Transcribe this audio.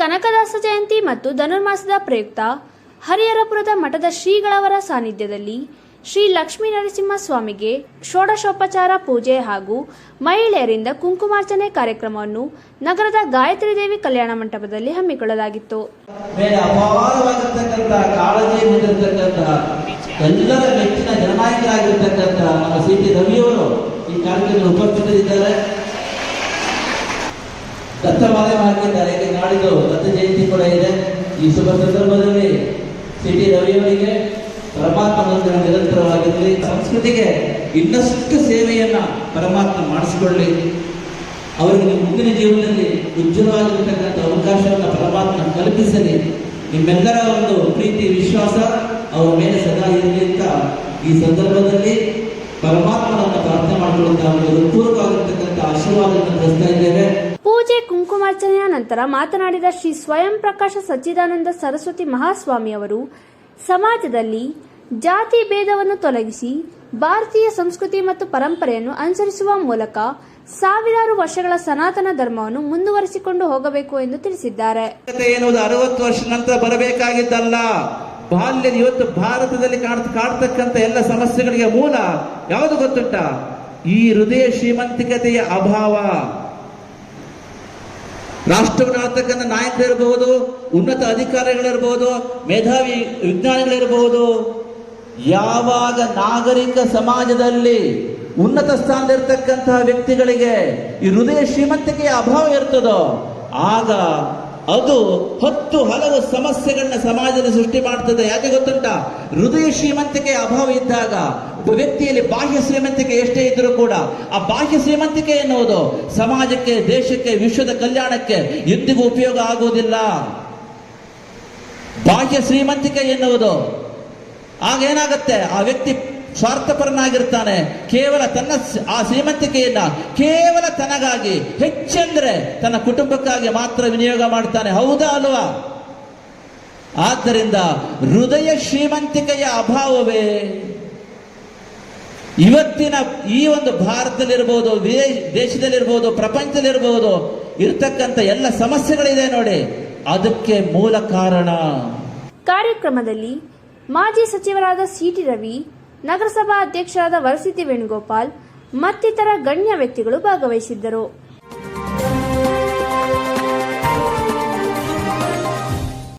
ಕನಕದಾಸ ಜಯಂತಿ ಮತ್ತು ಧನುರ್ಮಾಸದ ಪ್ರಯುಕ್ತ ಹರಿಹರಪುರದ ಮಠದ ಶ್ರೀಗಳವರ ಸಾನ್ನಿಧ್ಯದಲ್ಲಿ ಶ್ರೀ ಲಕ್ಷ್ಮೀ ನರಸಿಂಹ ಸ್ವಾಮಿಗೆ ಷೋಡಶೋಪಚಾರ ಪೂಜೆ ಹಾಗೂ ಮಹಿಳೆಯರಿಂದ ಕುಂಕುಮಾರ್ಚನೆ ಕಾರ್ಯಕ್ರಮವನ್ನು ನಗರದ ಗಾಯತ್ರಿ ದೇವಿ ಕಲ್ಯಾಣ ಮಂಟಪದಲ್ಲಿ ಹಮ್ಮಿಕೊಳ್ಳಲಾಗಿತ್ತು. ಈ ಕಾರ್ಯಕ್ರಮದಲ್ಲಿ ಉಪಸ್ಥಿತರಿದ್ದಾರೆ. ದತ್ತಮಾಲೆ ಹಾಕಿದ್ದಾರೆ ನಾಡಿದ್ದು ದತ್ತ ಜಯಂತಿ ಕೂಡ ಇದೆ. ಈ ಶುಭ ಸಂದರ್ಭದಲ್ಲಿ ಸಿಟಿ ರವಿಯವರಿಗೆ ಪರಮಾತ್ಮ ನಿರಂತರವಾಗಿರಲಿ. ಸಂಸ್ಕೃತಿಗೆ ಇನ್ನಷ್ಟು ಸೇವೆಯನ್ನ ಪರಮಾತ್ಮ ಮಾಡಿಸಿಕೊಳ್ಳಿ ಅವರಿಗೆ ಮುಂದಿನ ಜೀವನದಲ್ಲಿ ಉಜ್ವಲವಾಗಿರ್ತಕ್ಕಂಥ ಅವಕಾಶವನ್ನು ಪರಮಾತ್ಮ ಕಲ್ಪಿಸಲಿ. ನಿಮ್ಮೆಲ್ಲರ ಒಂದು ಪ್ರೀತಿ, ವಿಶ್ವಾಸ ಅವರ ಮೇಲೆ ಸದಾ ಇರಲಿ ಅಂತ ಈ ಸಂದರ್ಭದಲ್ಲಿ ಪರಮಾತ್ಮನನ್ನು ಪ್ರಾರ್ಥನೆ ಮಾಡಿಕೊಳ್ಳುತ್ತಾ ಅವರಿಗೆ ಹೃತ್ಪೂರ್ವವಾಗಿರ್ತಕ್ಕಂಥ ಆಶೀರ್ವಾದವನ್ನು ಪೂಜೆ ಕುಂಕುಮಾರ್ಚನೆಯ ನಂತರ ಮಾತನಾಡಿದ ಶ್ರೀ ಸ್ವಯಂ ಪ್ರಕಾಶ ಸಚ್ಚಿದಾನಂದ ಸರಸ್ವತಿ ಮಹಾಸ್ವಾಮಿ ಅವರು, ಸಮಾಜದಲ್ಲಿ ಜಾತಿ ಭೇದವನ್ನು ತೊಲಗಿಸಿ ಭಾರತೀಯ ಸಂಸ್ಕೃತಿ ಮತ್ತು ಪರಂಪರೆಯನ್ನು ಅನುಸರಿಸುವ ಮೂಲಕ ಸಾವಿರಾರು ವರ್ಷಗಳ ಸನಾತನ ಧರ್ಮವನ್ನು ಮುಂದುವರಿಸಿಕೊಂಡು ಹೋಗಬೇಕು ಎಂದು ತಿಳಿಸಿದ್ದಾರೆ. ಅರವತ್ತು ವರ್ಷ ನಂತರ ಬರಬೇಕಾಗಿದ್ದಲ್ಲ. ಬಾಲ್ಯದ ಇವತ್ತು ಭಾರತದಲ್ಲಿ ಕಾಡ್ತಕ್ಕಂಥ ಎಲ್ಲ ಸಮಸ್ಯೆಗಳಿಗೆ ಮೂಲ ಯಾವುದು ಗೊತ್ತುಂಟ? ಈ ಹೃದಯ ಶ್ರೀಮಂತಿಕತೆಯ ಅಭಾವ. ರಾಷ್ಟ್ರವನ್ನು ಆಳ್ತಕ್ಕಂಥ ನಾಯಕರಿರಬಹುದು ಉನ್ನತ ಅಧಿಕಾರಿಗಳಿರಬಹುದು ಮೇಧಾವಿ ವಿಜ್ಞಾನಿಗಳಿರಬಹುದು ಯಾವಾಗ ನಾಗರಿಕ ಸಮಾಜದಲ್ಲಿ ಉನ್ನತ ಸ್ಥಾನದಲ್ಲಿರ್ತಕ್ಕಂತಹ ವ್ಯಕ್ತಿಗಳಿಗೆ ಈ ಹೃದಯ ಶ್ರೀಮಂತಿಕೆಯ ಅಭಾವ ಇರ್ತದೋ, ಆಗ ಅದು ಹತ್ತು ಹಲವು ಸಮಸ್ಯೆಗಳನ್ನ ಸಮಾಜದಲ್ಲಿ ಸೃಷ್ಟಿ ಮಾಡ್ತದೆ. ಯಾಕೆ ಗೊತ್ತುಂಟ? ಹೃದಯ ಶ್ರೀಮಂತಿಕೆ ಅಭಾವ ಇದ್ದಾಗ ಒಬ್ಬ ವ್ಯಕ್ತಿಯಲ್ಲಿ ಬಾಹ್ಯ ಶ್ರೀಮಂತಿಕೆ ಎಷ್ಟೇ ಇದ್ದರೂ ಕೂಡ ಆ ಬಾಹ್ಯ ಶ್ರೀಮಂತಿಕೆ ಎನ್ನುವುದು ಸಮಾಜಕ್ಕೆ, ದೇಶಕ್ಕೆ, ವಿಶ್ವದ ಕಲ್ಯಾಣಕ್ಕೆ ಎಂದಿಗೂ ಉಪಯೋಗ ಆಗುವುದಿಲ್ಲ. ಬಾಹ್ಯ ಶ್ರೀಮಂತಿಕೆ ಎನ್ನುವುದು, ಆಗ ಏನಾಗುತ್ತೆ? ಆ ವ್ಯಕ್ತಿ ಸ್ವಾರ್ಥಪರನಾಗಿರ್ತಾನೆ ಕೇವಲ ತನ್ನ ಆ ಶ್ರೀಮಂತಿಕೆಯನ್ನ ಕೇವಲ ತನಗಾಗಿ ಹೆಚ್ಚೆಂದ್ರೆ ತನ್ನ ಕುಟುಂಬಕ್ಕಾಗಿ ಮಾತ್ರ ವಿನಿಯೋಗ ಮಾಡ್ತಾನೆ. ಹೌದಾ ಅಲ್ವಾ? ಆದ್ದರಿಂದ ಹೃದಯ ಶ್ರೀಮಂತಿಕೆಯ ಅಭಾವವೇ. ಇವತ್ತಿನ ಈ ಒಂದು ಭಾರತದಲ್ಲಿರ್ಬೋದು ದೇಶದಲ್ಲಿರ್ಬೋದು, ಪ್ರಪಂಚದಲ್ಲಿರ್ಬೋದು, ಇರ್ತಕ್ಕಂಥ ಎಲ್ಲ ಸಮಸ್ಯೆಗಳಿದೆ ನೋಡಿ. ಅದಕ್ಕೆ ಮೂಲ ಕಾರಣ. ಕಾರ್ಯಕ್ರಮದಲ್ಲಿ ಮಾಜಿ ಸಚಿವರಾದ ಸಿಟಿ ರವಿ ನಗರಸಭಾ ಅಧ್ಯಕ್ಷರಾದ ವರಸಿದ್ದಿ ವೇಣುಗೋಪಾಲ್ ಮತ್ತಿತರ ಗಣ್ಯ ವ್ಯಕ್ತಿಗಳು ಭಾಗವಹಿಸಿದ್ದರು